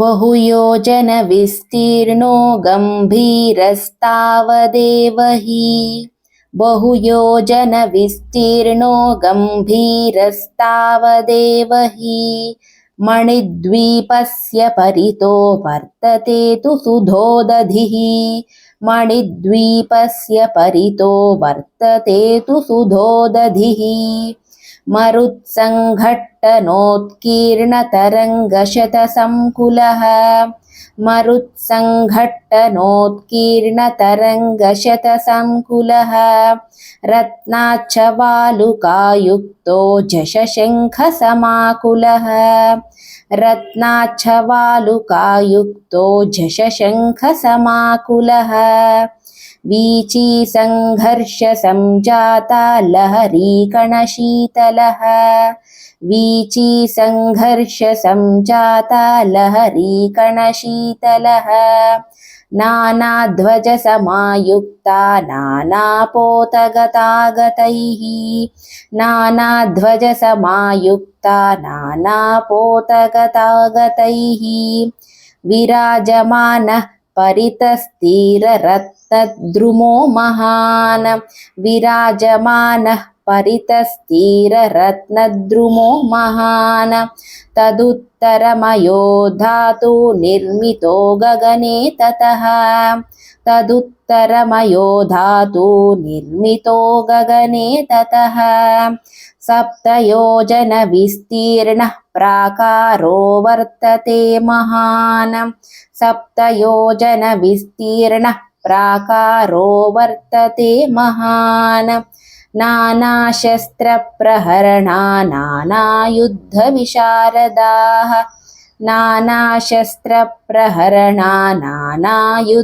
बहुयोजनविस्तीर्णो गम्भीरस्तावदेव हि बहुयोजनविस्तीर्णो गम्भीरस्तावदेव हि मणिद्वीपस्य परितो वर्तते तु सुधोदधिः। मणिद्वीपस्य परितो वर्तते तु सुधोदधिः मरुत्सङ्घट्टनोत्कीर्णतरङ्गशतसङ्कुलः मरुत्सङ्घट्टनोत्कीर्णतरङ्गशतसङ्कुलः रत्नाच्छवालुकायुक्तो झषशङ्खसमाकुलः रत्नाच्छवालुकायुक्तो झषशङ्खसमाकुलः वीचीसङ्घर्षसञ्जाता लहरीकणशीतलः वीचीसङ्घर्षसञ्जाता लहरीकणशीतलः नानाध्वजसमायुक्ता नानापोतगतागतैः। नानाध्वजसमायुक्ता नानापोतगतागतैः। विराजमानः परितस्थिररत्नद्रुमो महान् विराजमानः परितस्थिररत्नद्रुमो महान् तदुत्तरमयो धातु निर्मितो गगने ततः तदुत्तरमयो धातु निर्मितो गगने ततः सप्तयोजनविस्तीर्णः प्राकारो वर्तते महान् सप्तयोजनविस्तीर्णः प्राकारो वर्तते महान् नानाशस्त्रप्रहरणा नानायुद्धविशारदाः नानाशस्त्रप्रहरणा नानायुद्धविशारदाः